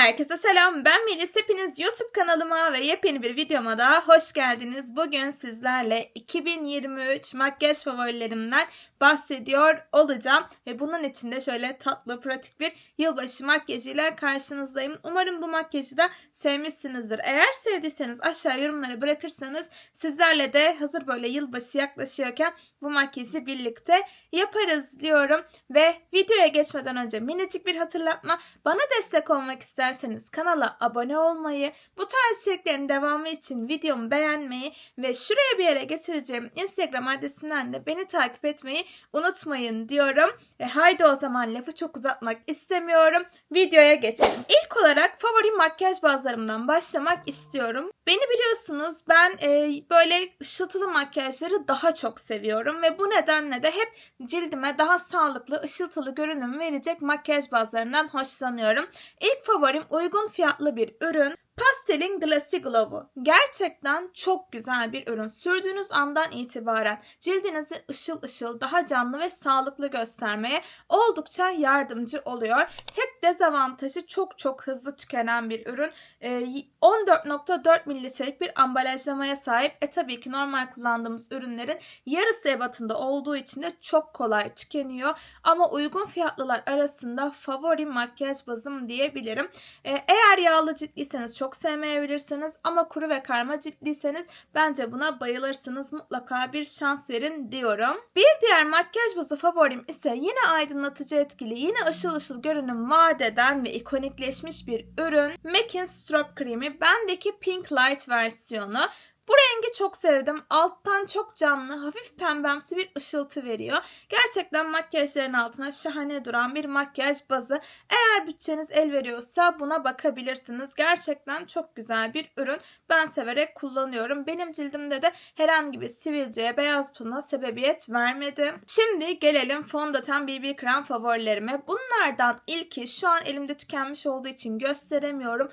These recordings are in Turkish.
Herkese selam. Ben Melis. Hepiniz YouTube kanalıma ve yepyeni bir videoma daha hoş geldiniz. Bugün sizlerle 2023 makyaj favorilerimden bahsediyor olacağım. Ve bunun için de şöyle tatlı, pratik bir yılbaşı makyajıyla karşınızdayım. Umarım bu makyajı da sevmişsinizdir. Eğer sevdiyseniz aşağı yorumlara bırakırsanız sizlerle de hazır böyle yılbaşı yaklaşıyorken bu makyajı birlikte yaparız diyorum. Ve videoya geçmeden önce minicik bir hatırlatma. Bana destek olmak isterseniz kanala abone olmayı, bu tarz içeriklerin devamı için videomu beğenmeyi ve şuraya bir yere getireceğim Instagram adresimden de beni takip etmeyi unutmayın diyorum. Ve haydi o zaman lafı çok uzatmak istemiyorum. Videoya geçelim. İlk olarak favori makyaj bazlarımdan başlamak istiyorum. Beni biliyorsunuz ben e, böyle ışıltılı makyajları daha çok seviyorum ve bu nedenle de hep cildime daha sağlıklı, ışıltılı görünüm verecek makyaj bazlarından hoşlanıyorum. İlk favorim uygun fiyatlı bir ürün. Pastel'in Glassy Glow'u. Gerçekten çok güzel bir ürün. Sürdüğünüz andan itibaren cildinizi ışıl ışıl, daha canlı ve sağlıklı göstermeye oldukça yardımcı oluyor. Tek dezavantajı çok çok hızlı tükenen bir ürün. Ee, 14.4 mililitrelik bir ambalajlamaya sahip. E tabii ki normal kullandığımız ürünlerin yarısı ebatında olduğu için de çok kolay tükeniyor. Ama uygun fiyatlılar arasında favori makyaj bazım diyebilirim. Ee, eğer yağlı ciltliyseniz çok sevmeyebilirsiniz ama kuru ve karma ciltliyseniz bence buna bayılırsınız. Mutlaka bir şans verin diyorum. Bir diğer makyaj bazı favorim ise yine aydınlatıcı etkili, yine ışıl ışıl görünüm vaat eden ve ikonikleşmiş bir ürün. MAC'in Strobe Kremi. Bendeki Pink Light versiyonu. Bu rengi çok sevdim. Alttan çok canlı, hafif pembemsi bir ışıltı veriyor. Gerçekten makyajların altına şahane duran bir makyaj bazı. Eğer bütçeniz el veriyorsa buna bakabilirsiniz. Gerçekten çok güzel bir ürün. Ben severek kullanıyorum. Benim cildimde de herhangi bir sivilceye, beyaz pına sebebiyet vermedi. Şimdi gelelim fondöten BB krem favorilerime. Bunlardan ilki şu an elimde tükenmiş olduğu için gösteremiyorum.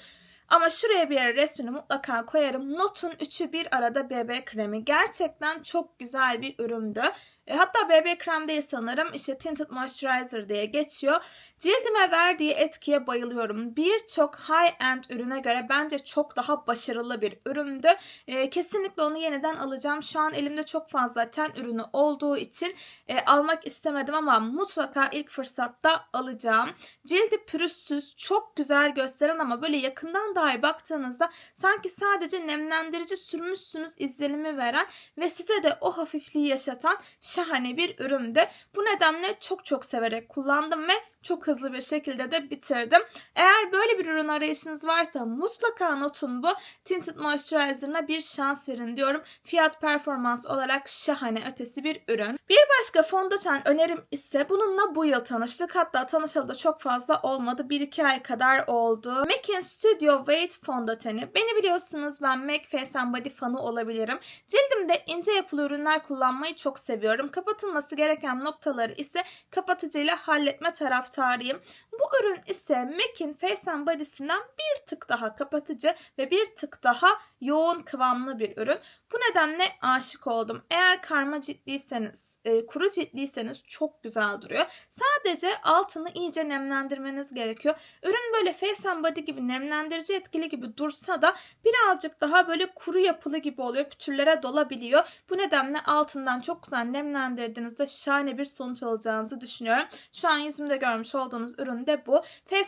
Ama şuraya bir yere resmini mutlaka koyarım. Notun 3'ü bir arada BB kremi. Gerçekten çok güzel bir üründü. E, hatta BB krem değil sanırım işte Tinted Moisturizer diye geçiyor. Cildime verdiği etkiye bayılıyorum. Birçok high-end ürüne göre bence çok daha başarılı bir üründü. E, kesinlikle onu yeniden alacağım. Şu an elimde çok fazla ten ürünü olduğu için e, almak istemedim ama mutlaka ilk fırsatta alacağım. Cildi pürüzsüz, çok güzel gösteren ama böyle yakından dahi baktığınızda sanki sadece nemlendirici sürmüşsünüz izlenimi veren ve size de o hafifliği yaşatan şahane bir üründü. Bu nedenle çok çok severek kullandım ve çok hızlı bir şekilde de bitirdim. Eğer böyle bir ürün arayışınız varsa mutlaka notun bu. Tinted Moisturizer'ına bir şans verin diyorum. Fiyat performans olarak şahane ötesi bir ürün. Bir başka fondöten önerim ise bununla bu yıl tanıştık. Hatta tanışalı da çok fazla olmadı. 1-2 ay kadar oldu. MAC'in Studio Weight fondöteni. Beni biliyorsunuz ben MAC Face and Body fanı olabilirim. Cildimde ince yapılı ürünler kullanmayı çok seviyorum. Kapatılması gereken noktaları ise kapatıcıyla halletme taraftarıyım. Bu ürün ise MAC'in Face and Body'sinden bir tık daha kapatıcı ve bir tık daha yoğun kıvamlı bir ürün. Bu nedenle aşık oldum. Eğer karma ciltliyseniz, e, kuru ciltliyseniz çok güzel duruyor. Sadece altını iyice nemlendirmeniz gerekiyor. Ürün böyle Face and Body gibi nemlendirici etkili gibi dursa da birazcık daha böyle kuru yapılı gibi oluyor. Pütürlere dolabiliyor. Bu nedenle altından çok güzel nemlendirdiğinizde şahane bir sonuç alacağınızı düşünüyorum. Şu an yüzümde görmüş olduğunuz ürün de bu.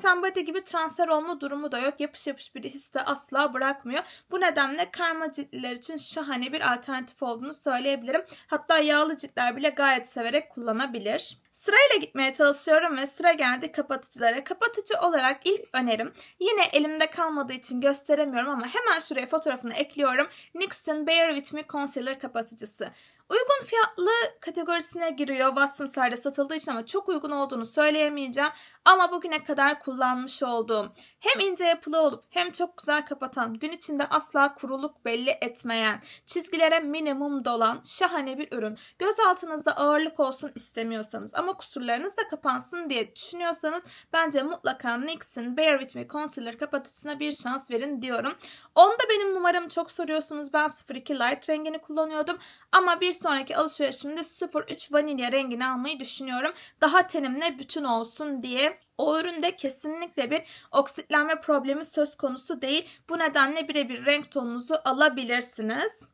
And Body gibi transfer olma durumu da yok. Yapış yapış bir his de asla bırakmıyor. Bu nedenle karma ciltliler için şahane bir alternatif olduğunu söyleyebilirim. Hatta yağlı ciltler bile gayet severek kullanabilir. Sırayla gitmeye çalışıyorum ve sıra geldi kapatıcılara. Kapatıcı olarak ilk önerim yine elimde kalmadığı için gösteremiyorum ama hemen şuraya fotoğrafını ekliyorum. NYX'in Bare With Me Concealer kapatıcısı. Uygun fiyatlı kategorisine giriyor Watsons'larda satıldığı için ama çok uygun olduğunu söyleyemeyeceğim. Ama bugüne kadar kullanmış olduğum hem ince yapılı olup hem çok güzel kapatan, gün içinde asla kuruluk belli etmeyen, çizgilere minimum dolan şahane bir ürün. Göz altınızda ağırlık olsun istemiyorsanız ama kusurlarınız da kapansın diye düşünüyorsanız bence mutlaka NYX'in Bare With Me Concealer kapatıcısına bir şans verin diyorum. Onda benim numaramı çok soruyorsunuz. Ben 02 Light rengini kullanıyordum ama bir sonraki alışverişimde 03 vanilya rengini almayı düşünüyorum. Daha tenimle bütün olsun diye. O üründe kesinlikle bir oksitlenme problemi söz konusu değil. Bu nedenle birebir renk tonunuzu alabilirsiniz.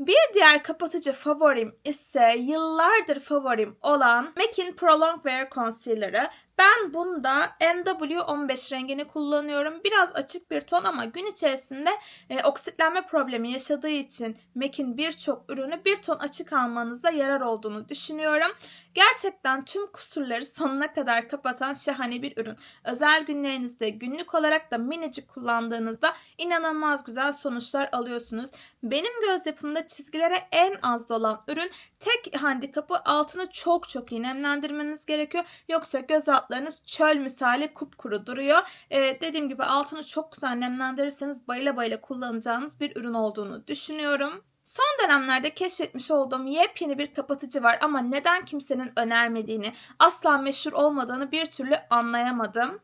Bir diğer kapatıcı favorim ise yıllardır favorim olan MAC'in Prolong Wear Concealer'ı. Ben bunda NW15 rengini kullanıyorum. Biraz açık bir ton ama gün içerisinde e, oksitlenme problemi yaşadığı için MAC'in birçok ürünü bir ton açık almanızda yarar olduğunu düşünüyorum. Gerçekten tüm kusurları sonuna kadar kapatan şahane bir ürün. Özel günlerinizde günlük olarak da minicik kullandığınızda inanılmaz güzel sonuçlar alıyorsunuz. Benim göz yapımda çizgilere en az dolan ürün tek handikapı altını çok çok iyi nemlendirmeniz gerekiyor. Yoksa göz altlarınız çöl misali kupkuru duruyor. Ee, dediğim gibi altını çok güzel nemlendirirseniz bayıla bayıla kullanacağınız bir ürün olduğunu düşünüyorum. Son dönemlerde keşfetmiş olduğum yepyeni bir kapatıcı var ama neden kimsenin önermediğini, asla meşhur olmadığını bir türlü anlayamadım.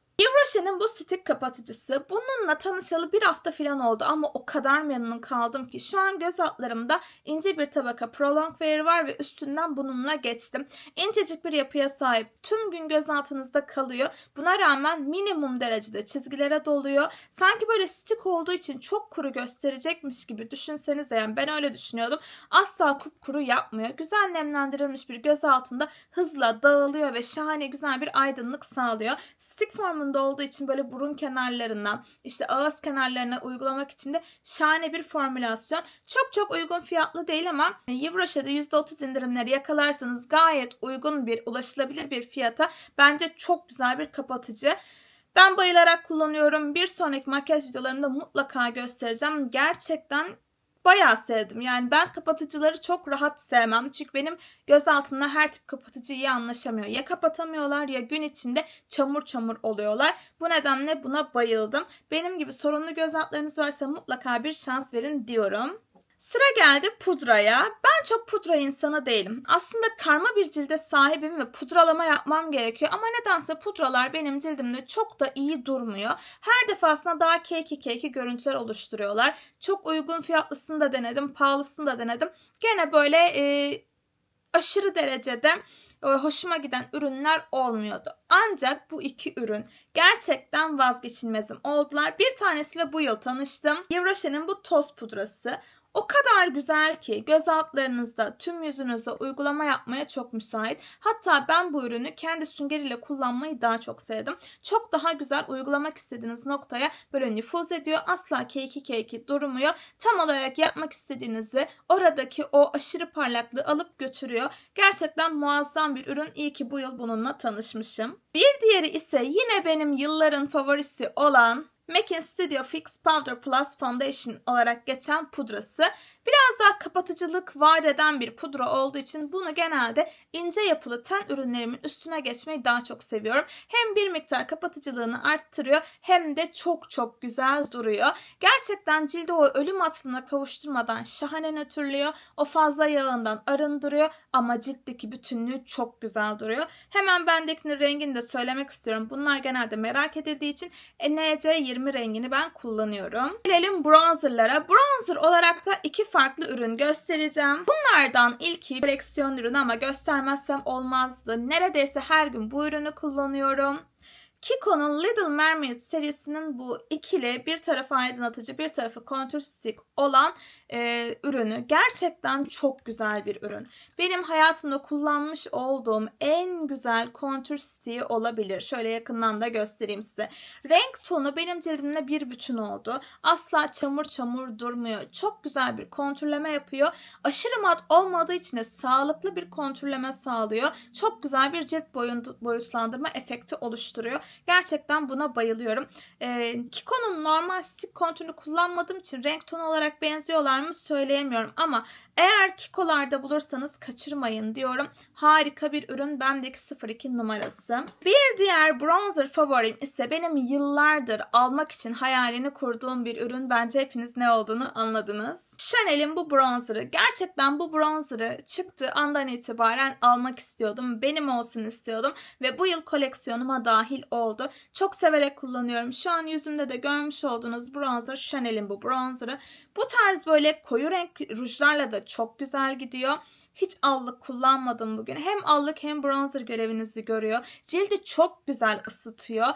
Rocher'in bu stick kapatıcısı bununla tanışalı bir hafta falan oldu ama o kadar memnun kaldım ki şu an göz altlarımda ince bir tabaka Prolong Wear var ve üstünden bununla geçtim. İncecik bir yapıya sahip tüm gün göz altınızda kalıyor. Buna rağmen minimum derecede çizgilere doluyor. Sanki böyle stick olduğu için çok kuru gösterecekmiş gibi düşünsenize yani ben öyle düşünüyordum. Asla kupkuru yapmıyor. Güzel nemlendirilmiş bir göz altında hızla dağılıyor ve şahane güzel bir aydınlık sağlıyor. Stick formunda olduğu için böyle burun kenarlarına, işte ağız kenarlarına uygulamak için de şahane bir formülasyon. Çok çok uygun fiyatlı değil ama Rocher'da %30 indirimleri yakalarsanız gayet uygun bir, ulaşılabilir bir fiyata bence çok güzel bir kapatıcı. Ben bayılarak kullanıyorum. Bir sonraki makyaj videolarımda mutlaka göstereceğim. Gerçekten bayağı sevdim. Yani ben kapatıcıları çok rahat sevmem. Çünkü benim göz altımda her tip kapatıcı iyi anlaşamıyor. Ya kapatamıyorlar ya gün içinde çamur çamur oluyorlar. Bu nedenle buna bayıldım. Benim gibi sorunlu göz altlarınız varsa mutlaka bir şans verin diyorum. Sıra geldi pudraya. Ben çok pudra insanı değilim. Aslında karma bir cilde sahibim ve pudralama yapmam gerekiyor ama nedense pudralar benim cildimde çok da iyi durmuyor. Her defasında daha keki keki görüntüler oluşturuyorlar. Çok uygun fiyatlısını da denedim, pahalısını da denedim. Gene böyle e, aşırı derecede e, hoşuma giden ürünler olmuyordu. Ancak bu iki ürün gerçekten vazgeçilmezim oldular. Bir tanesiyle bu yıl tanıştım. Yves Rocher'in bu toz pudrası. O kadar güzel ki göz altlarınızda, tüm yüzünüzde uygulama yapmaya çok müsait. Hatta ben bu ürünü kendi süngeriyle kullanmayı daha çok sevdim. Çok daha güzel uygulamak istediğiniz noktaya böyle nüfuz ediyor. Asla keyki keyki durmuyor. Tam olarak yapmak istediğinizi oradaki o aşırı parlaklığı alıp götürüyor. Gerçekten muazzam bir ürün. İyi ki bu yıl bununla tanışmışım. Bir diğeri ise yine benim yılların favorisi olan MAC'in Studio Fix Powder Plus Foundation olarak geçen pudrası. Biraz daha kapatıcılık vaat eden bir pudra olduğu için bunu genelde ince yapılı ten ürünlerimin üstüne geçmeyi daha çok seviyorum. Hem bir miktar kapatıcılığını arttırıyor hem de çok çok güzel duruyor. Gerçekten cilde o ölüm atlına kavuşturmadan şahane nötrlüyor. O fazla yağından arındırıyor ama ciltteki bütünlüğü çok güzel duruyor. Hemen bendekinin rengini de söylemek istiyorum. Bunlar genelde merak edildiği için NC20 rengini ben kullanıyorum. Gelelim bronzerlara. Bronzer olarak da iki farklı ürün göstereceğim. Bunlardan ilki koleksiyon ürünü ama göstermezsem olmazdı. Neredeyse her gün bu ürünü kullanıyorum. Kiko'nun Little Mermaid serisinin bu ikili bir tarafı aydınlatıcı bir tarafı contour stick olan e, ürünü gerçekten çok güzel bir ürün. Benim hayatımda kullanmış olduğum en güzel contour stick'i olabilir. Şöyle yakından da göstereyim size. Renk tonu benim cildimle bir bütün oldu. Asla çamur çamur durmuyor. Çok güzel bir kontürleme yapıyor. Aşırı mat olmadığı için de sağlıklı bir kontürleme sağlıyor. Çok güzel bir cilt boyutlandırma efekti oluşturuyor. Gerçekten buna bayılıyorum. Ee, Kiko'nun normal stick kontürünü kullanmadığım için renk tonu olarak benziyorlar mı söyleyemiyorum ama eğer Kiko'larda bulursanız kaçırmayın diyorum. Harika bir ürün bendeki 02 numarası. Bir diğer bronzer favorim ise benim yıllardır almak için hayalini kurduğum bir ürün. Bence hepiniz ne olduğunu anladınız. Chanel'in bu bronzerı. Gerçekten bu bronzerı çıktığı andan itibaren almak istiyordum. Benim olsun istiyordum. Ve bu yıl koleksiyonuma dahil oldu. Çok severek kullanıyorum. Şu an yüzümde de görmüş olduğunuz bronzer Chanel'in bu bronzerı. Bu tarz böyle koyu renk rujlarla çok güzel gidiyor. Hiç allık kullanmadım bugün. Hem allık hem bronzer görevinizi görüyor. Cildi çok güzel ısıtıyor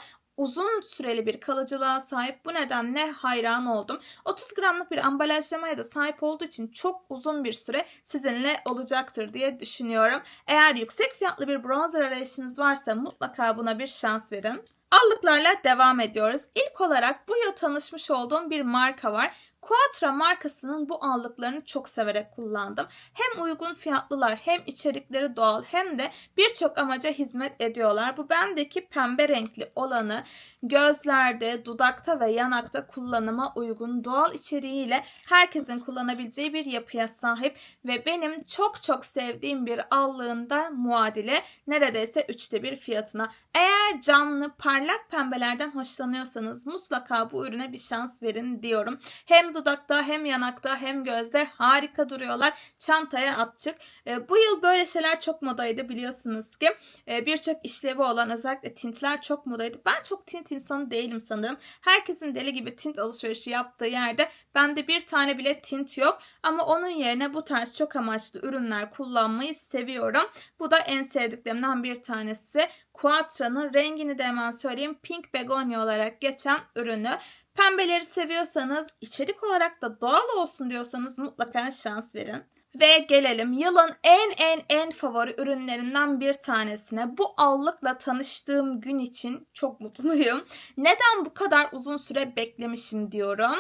uzun süreli bir kalıcılığa sahip. Bu nedenle hayran oldum. 30 gramlık bir ambalajlamaya da sahip olduğu için çok uzun bir süre sizinle olacaktır diye düşünüyorum. Eğer yüksek fiyatlı bir bronzer arayışınız varsa mutlaka buna bir şans verin. Allıklarla devam ediyoruz. İlk olarak bu yıl tanışmış olduğum bir marka var. Quatra markasının bu allıklarını çok severek kullandım. Hem uygun fiyatlılar hem içerikleri doğal hem de birçok amaca hizmet ediyorlar. Bu bendeki pembe renkli olanı gözlerde, dudakta ve yanakta kullanıma uygun doğal içeriğiyle herkesin kullanabileceği bir yapıya sahip ve benim çok çok sevdiğim bir allığında muadile neredeyse üçte bir fiyatına. Eğer canlı parlak pembelerden hoşlanıyorsanız mutlaka bu ürüne bir şans verin diyorum. Hem dudakta hem yanakta hem gözde harika duruyorlar. Çantaya atçık. E, bu yıl böyle şeyler çok modaydı biliyorsunuz ki. E, Birçok işlevi olan özellikle tintler çok modaydı. Ben çok tint insanı değilim sanırım. Herkesin deli gibi tint alışverişi yaptığı yerde bende bir tane bile tint yok. Ama onun yerine bu tarz çok amaçlı ürünler kullanmayı seviyorum. Bu da en sevdiklerimden bir tanesi. Quatra'nın rengini de hemen söyleyeyim. Pink Begonia olarak geçen ürünü. Pembeleri seviyorsanız, içerik olarak da doğal olsun diyorsanız mutlaka şans verin. Ve gelelim yılın en en en favori ürünlerinden bir tanesine. Bu allıkla tanıştığım gün için çok mutluyum. Neden bu kadar uzun süre beklemişim diyorum.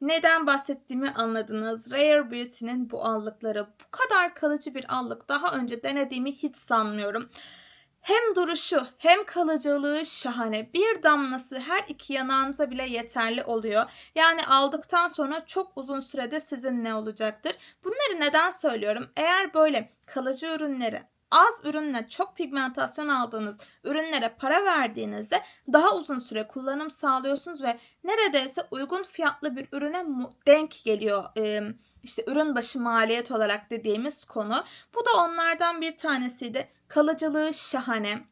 Neden bahsettiğimi anladınız. Rare Beauty'nin bu allıkları bu kadar kalıcı bir allık daha önce denediğimi hiç sanmıyorum. Hem duruşu hem kalıcılığı şahane. Bir damlası her iki yanağınıza bile yeterli oluyor. Yani aldıktan sonra çok uzun sürede sizinle olacaktır. Bunları neden söylüyorum? Eğer böyle kalıcı ürünleri az ürünle çok pigmentasyon aldığınız ürünlere para verdiğinizde daha uzun süre kullanım sağlıyorsunuz ve neredeyse uygun fiyatlı bir ürüne denk geliyor. Ee, işte ürün başı maliyet olarak dediğimiz konu. Bu da onlardan bir tanesiydi. Kalıcılığı şahane.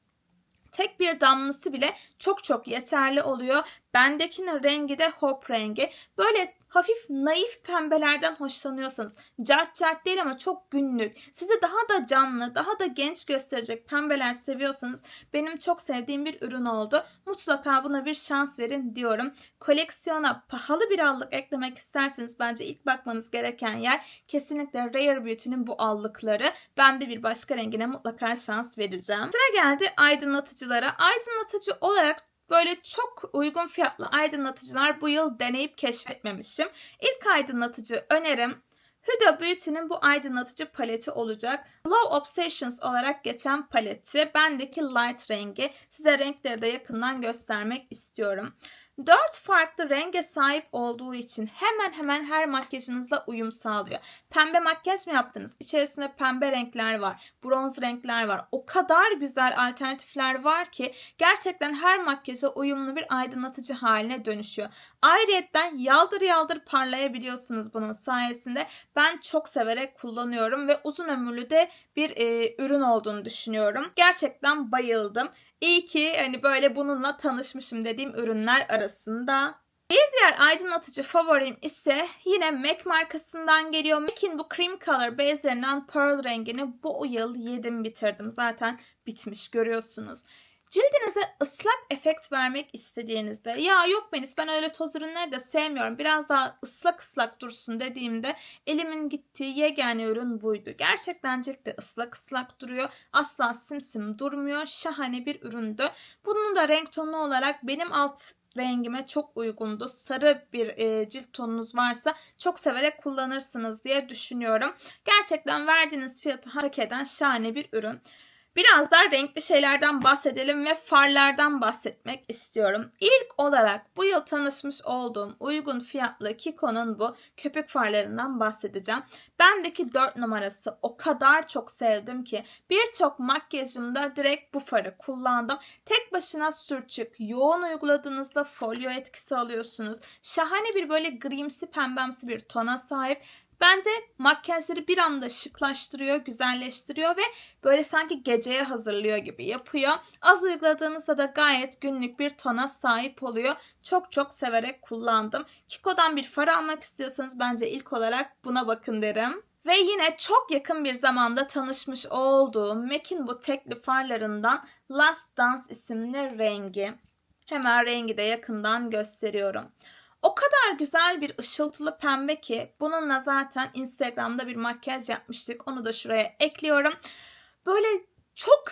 Tek bir damlası bile çok çok yeterli oluyor. Bendekinin rengi de hop rengi. Böyle hafif naif pembelerden hoşlanıyorsanız, cart cart değil ama çok günlük, sizi daha da canlı, daha da genç gösterecek pembeler seviyorsanız benim çok sevdiğim bir ürün oldu. Mutlaka buna bir şans verin diyorum. Koleksiyona pahalı bir allık eklemek isterseniz bence ilk bakmanız gereken yer kesinlikle Rare Beauty'nin bu allıkları. Ben de bir başka rengine mutlaka şans vereceğim. Sıra geldi aydınlatıcılara. Aydınlatıcı olarak Böyle çok uygun fiyatlı aydınlatıcılar bu yıl deneyip keşfetmemişim. İlk aydınlatıcı önerim Huda Beauty'nin bu aydınlatıcı paleti olacak. Glow Obsessions olarak geçen paleti. Bendeki light rengi. Size renkleri de yakından göstermek istiyorum. 4 farklı renge sahip olduğu için hemen hemen her makyajınızla uyum sağlıyor. Pembe makyaj mı yaptınız? İçerisinde pembe renkler var, bronz renkler var. O kadar güzel alternatifler var ki gerçekten her makyaja uyumlu bir aydınlatıcı haline dönüşüyor. Ayrıyeten yaldır yaldır parlayabiliyorsunuz bunun sayesinde. Ben çok severek kullanıyorum ve uzun ömürlü de bir e, ürün olduğunu düşünüyorum. Gerçekten bayıldım. İyi ki hani böyle bununla tanışmışım dediğim ürünler arasında. Bir diğer aydınlatıcı favorim ise yine MAC markasından geliyor. MAC'in bu cream color bazlerinden pearl rengini bu yıl yedim bitirdim. Zaten bitmiş görüyorsunuz. Cildinize ıslak efekt vermek istediğinizde ya yok Melis ben öyle toz ürünleri de sevmiyorum biraz daha ıslak ıslak dursun dediğimde elimin gittiği yegane ürün buydu. Gerçekten ciltte ıslak ıslak duruyor. Asla simsim durmuyor. Şahane bir üründü. Bunun da renk tonu olarak benim alt rengime çok uygundu. Sarı bir e, cilt tonunuz varsa çok severek kullanırsınız diye düşünüyorum. Gerçekten verdiğiniz fiyatı hak eden şahane bir ürün. Biraz daha renkli şeylerden bahsedelim ve farlardan bahsetmek istiyorum. İlk olarak bu yıl tanışmış olduğum uygun fiyatlı Kiko'nun bu köpük farlarından bahsedeceğim. Bendeki 4 numarası o kadar çok sevdim ki birçok makyajımda direkt bu farı kullandım. Tek başına sürçük, yoğun uyguladığınızda folyo etkisi alıyorsunuz. Şahane bir böyle grimsi pembemsi bir tona sahip Bence makyajları bir anda şıklaştırıyor, güzelleştiriyor ve böyle sanki geceye hazırlıyor gibi yapıyor. Az uyguladığınızda da gayet günlük bir tona sahip oluyor. Çok çok severek kullandım. Kiko'dan bir far almak istiyorsanız bence ilk olarak buna bakın derim. Ve yine çok yakın bir zamanda tanışmış olduğum MAC'in bu tekli farlarından Last Dance isimli rengi. Hemen rengi de yakından gösteriyorum. O kadar güzel bir ışıltılı pembe ki bununla zaten Instagram'da bir makyaj yapmıştık. Onu da şuraya ekliyorum. Böyle çok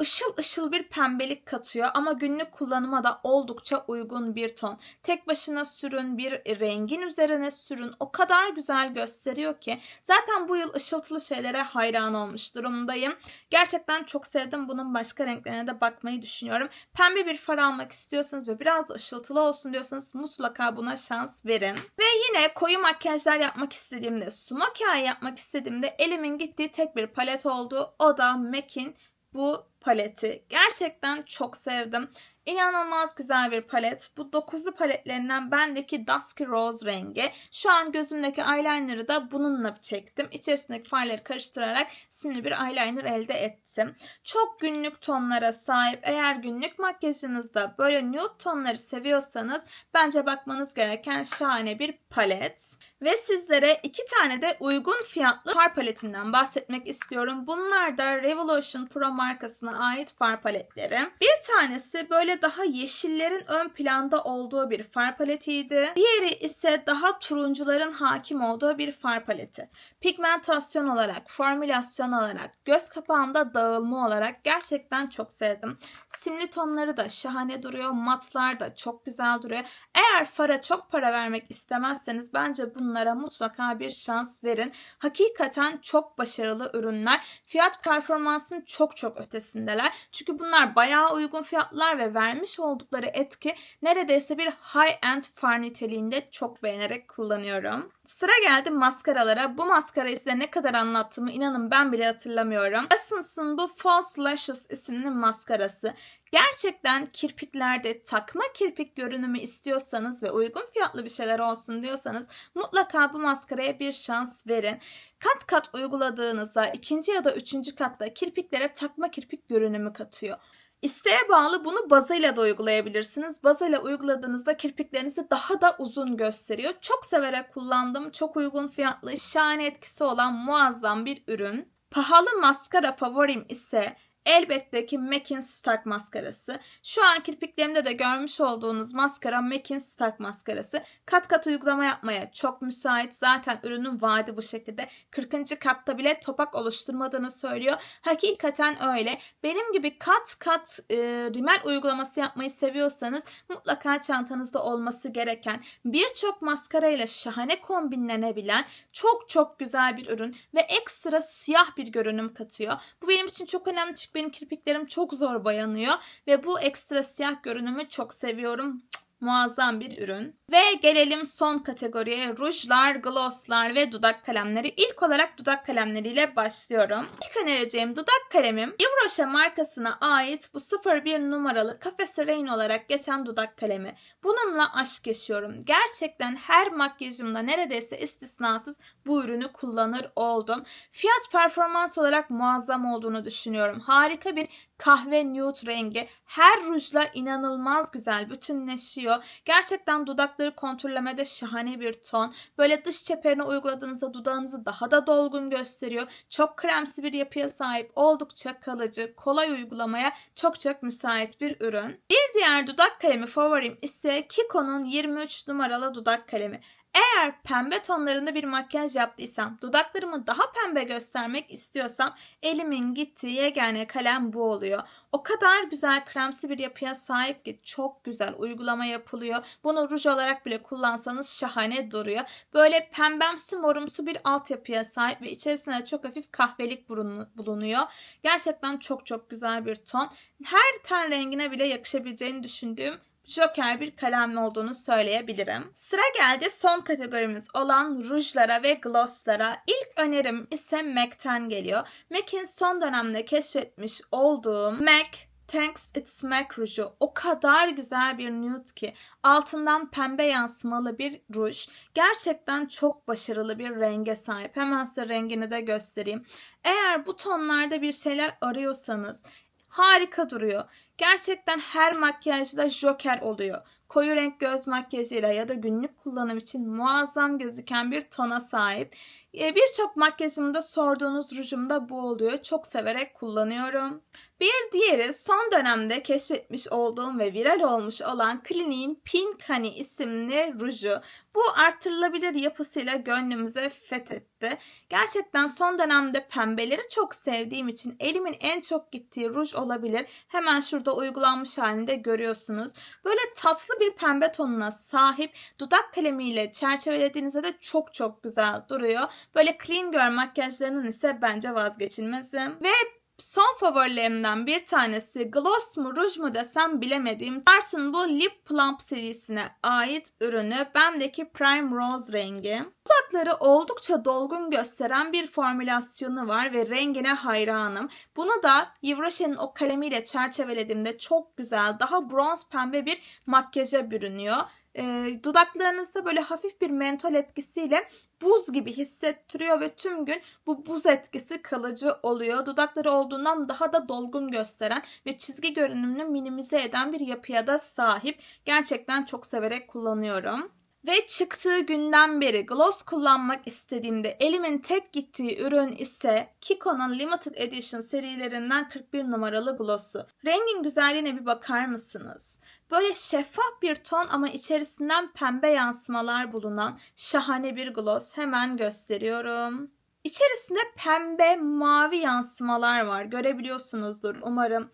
ışıl ışıl bir pembelik katıyor ama günlük kullanıma da oldukça uygun bir ton. Tek başına sürün, bir rengin üzerine sürün. O kadar güzel gösteriyor ki zaten bu yıl ışıltılı şeylere hayran olmuş durumdayım. Gerçekten çok sevdim. Bunun başka renklerine de bakmayı düşünüyorum. Pembe bir far almak istiyorsanız ve biraz da ışıltılı olsun diyorsanız mutlaka buna şans verin. Ve yine koyu makyajlar yapmak istediğimde, smokey eye yapmak istediğimde elimin gittiği tek bir palet oldu. O da MAC'in bu paleti. Gerçekten çok sevdim. İnanılmaz güzel bir palet. Bu dokuzlu paletlerinden bendeki Dusky Rose rengi. Şu an gözümdeki eyeliner'ı da bununla çektim. İçerisindeki farları karıştırarak simli bir eyeliner elde ettim. Çok günlük tonlara sahip. Eğer günlük makyajınızda böyle nude tonları seviyorsanız bence bakmanız gereken şahane bir palet. Ve sizlere iki tane de uygun fiyatlı far paletinden bahsetmek istiyorum. Bunlar da Revolution Pro markasına ait far paletleri. Bir tanesi böyle daha yeşillerin ön planda olduğu bir far paletiydi. Diğeri ise daha turuncuların hakim olduğu bir far paleti. Pigmentasyon olarak, formülasyon olarak, göz kapağında dağılma olarak gerçekten çok sevdim. Simli tonları da şahane duruyor. Matlar da çok güzel duruyor. Eğer fara çok para vermek istemezseniz bence bunlara mutlaka bir şans verin. Hakikaten çok başarılı ürünler. Fiyat performansın çok çok ötesindeler. Çünkü bunlar bayağı uygun fiyatlar ve vermiş oldukları etki neredeyse bir high-end far niteliğinde çok beğenerek kullanıyorum. Sıra geldi maskaralara. Bu maskarayı size ne kadar anlattığımı inanın ben bile hatırlamıyorum. Essence'ın bu False Lashes isimli maskarası. Gerçekten kirpiklerde takma kirpik görünümü istiyorsanız ve uygun fiyatlı bir şeyler olsun diyorsanız mutlaka bu maskaraya bir şans verin. Kat kat uyguladığınızda ikinci ya da üçüncü katta kirpiklere takma kirpik görünümü katıyor. İsteğe bağlı bunu bazıyla da uygulayabilirsiniz. Bazıyla uyguladığınızda kirpiklerinizi daha da uzun gösteriyor. Çok severek kullandım. Çok uygun fiyatlı, şahane etkisi olan muazzam bir ürün. Pahalı maskara favorim ise Elbette ki MAC'in Stark maskarası. Şu an kirpiklerimde de görmüş olduğunuz maskara MAC'in Stark maskarası. Kat kat uygulama yapmaya çok müsait. Zaten ürünün vaadi bu şekilde. 40. katta bile topak oluşturmadığını söylüyor. Hakikaten öyle. Benim gibi kat kat e, rimel uygulaması yapmayı seviyorsanız mutlaka çantanızda olması gereken birçok maskara ile şahane kombinlenebilen çok çok güzel bir ürün ve ekstra siyah bir görünüm katıyor. Bu benim için çok önemli çünkü benim kirpiklerim çok zor bayanıyor ve bu ekstra siyah görünümü çok seviyorum. Muazzam bir ürün. Ve gelelim son kategoriye rujlar, glosslar ve dudak kalemleri. İlk olarak dudak kalemleriyle başlıyorum. İlk önereceğim dudak kalemim Yves markasına ait bu 01 numaralı Cafe Serene olarak geçen dudak kalemi. Bununla aşk yaşıyorum. Gerçekten her makyajımda neredeyse istisnasız bu ürünü kullanır oldum. Fiyat performans olarak muazzam olduğunu düşünüyorum. Harika bir kahve nude rengi. Her rujla inanılmaz güzel bütünleşiyor. Gerçekten dudakları kontrollemede şahane bir ton. Böyle dış çeperine uyguladığınızda dudağınızı daha da dolgun gösteriyor. Çok kremsi bir yapıya sahip, oldukça kalıcı, kolay uygulamaya çok çok müsait bir ürün. Bir diğer dudak kalemi favorim ise Kiko'nun 23 numaralı dudak kalemi. Eğer pembe tonlarında bir makyaj yaptıysam, dudaklarımı daha pembe göstermek istiyorsam elimin gittiği yegane kalem bu oluyor. O kadar güzel kremsi bir yapıya sahip ki çok güzel uygulama yapılıyor. Bunu ruj olarak bile kullansanız şahane duruyor. Böyle pembemsi morumsu bir altyapıya sahip ve içerisinde çok hafif kahvelik bulunuyor. Gerçekten çok çok güzel bir ton. Her ten rengine bile yakışabileceğini düşündüğüm Joker bir kalem olduğunu söyleyebilirim. Sıra geldi son kategorimiz olan rujlara ve glosslara. İlk önerim ise MAC'ten geliyor. MAC'in son dönemde keşfetmiş olduğum MAC Thanks It's MAC ruju o kadar güzel bir nude ki altından pembe yansımalı bir ruj. Gerçekten çok başarılı bir renge sahip. Hemen size rengini de göstereyim. Eğer bu tonlarda bir şeyler arıyorsanız harika duruyor. Gerçekten her makyajda joker oluyor. Koyu renk göz makyajıyla ya da günlük kullanım için muazzam gözüken bir tona sahip. E, Birçok makyajımda sorduğunuz rujum da bu oluyor. Çok severek kullanıyorum. Bir diğeri son dönemde keşfetmiş olduğum ve viral olmuş olan Clinique'in Pink Honey isimli ruju. Bu artırılabilir yapısıyla gönlümüze fethetti. Gerçekten son dönemde pembeleri çok sevdiğim için elimin en çok gittiği ruj olabilir. Hemen şurada uygulanmış halinde görüyorsunuz. Böyle tatlı bir pembe tonuna sahip dudak kalemiyle çerçevelediğinizde de çok çok güzel duruyor. Böyle clean girl makyajlarının ise bence vazgeçilmezi. Ve Son favorilerimden bir tanesi gloss mu ruj mu desem bilemediğim Tarte'ın bu Lip Plump serisine ait ürünü bendeki Prime Rose rengi. Dudakları oldukça dolgun gösteren bir formülasyonu var ve rengine hayranım. Bunu da Yves o kalemiyle çerçevelediğimde çok güzel daha bronz pembe bir makyaja bürünüyor. E, dudaklarınızda böyle hafif bir mentol etkisiyle buz gibi hissettiriyor ve tüm gün bu buz etkisi kalıcı oluyor. Dudakları olduğundan daha da dolgun gösteren ve çizgi görünümünü minimize eden bir yapıya da sahip. Gerçekten çok severek kullanıyorum. Ve çıktığı günden beri gloss kullanmak istediğimde elimin tek gittiği ürün ise Kiko'nun Limited Edition serilerinden 41 numaralı glossu. Rengin güzelliğine bir bakar mısınız? Böyle şeffaf bir ton ama içerisinden pembe yansımalar bulunan şahane bir gloss hemen gösteriyorum. İçerisinde pembe, mavi yansımalar var. Görebiliyorsunuzdur umarım.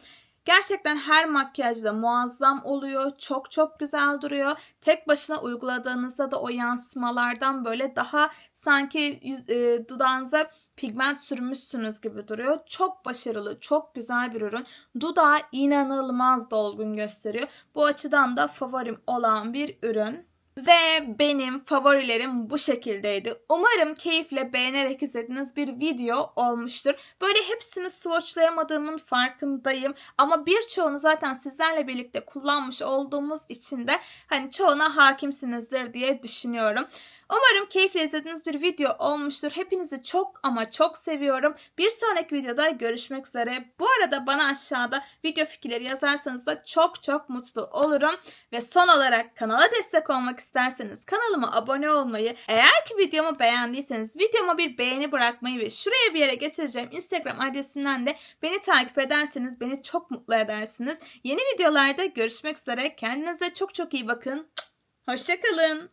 Gerçekten her makyajda muazzam oluyor. Çok çok güzel duruyor. Tek başına uyguladığınızda da o yansımalardan böyle daha sanki yüz, e, dudağınıza pigment sürmüşsünüz gibi duruyor. Çok başarılı, çok güzel bir ürün. Dudağı inanılmaz dolgun gösteriyor. Bu açıdan da favorim olan bir ürün. Ve benim favorilerim bu şekildeydi. Umarım keyifle beğenerek izlediğiniz bir video olmuştur. Böyle hepsini swatchlayamadığımın farkındayım. Ama birçoğunu zaten sizlerle birlikte kullanmış olduğumuz için de hani çoğuna hakimsinizdir diye düşünüyorum. Umarım keyifle izlediğiniz bir video olmuştur. Hepinizi çok ama çok seviyorum. Bir sonraki videoda görüşmek üzere. Bu arada bana aşağıda video fikirleri yazarsanız da çok çok mutlu olurum. Ve son olarak kanala destek olmak isterseniz kanalıma abone olmayı, eğer ki videomu beğendiyseniz videoma bir beğeni bırakmayı ve şuraya bir yere getireceğim Instagram adresimden de beni takip ederseniz beni çok mutlu edersiniz. Yeni videolarda görüşmek üzere. Kendinize çok çok iyi bakın. Hoşçakalın.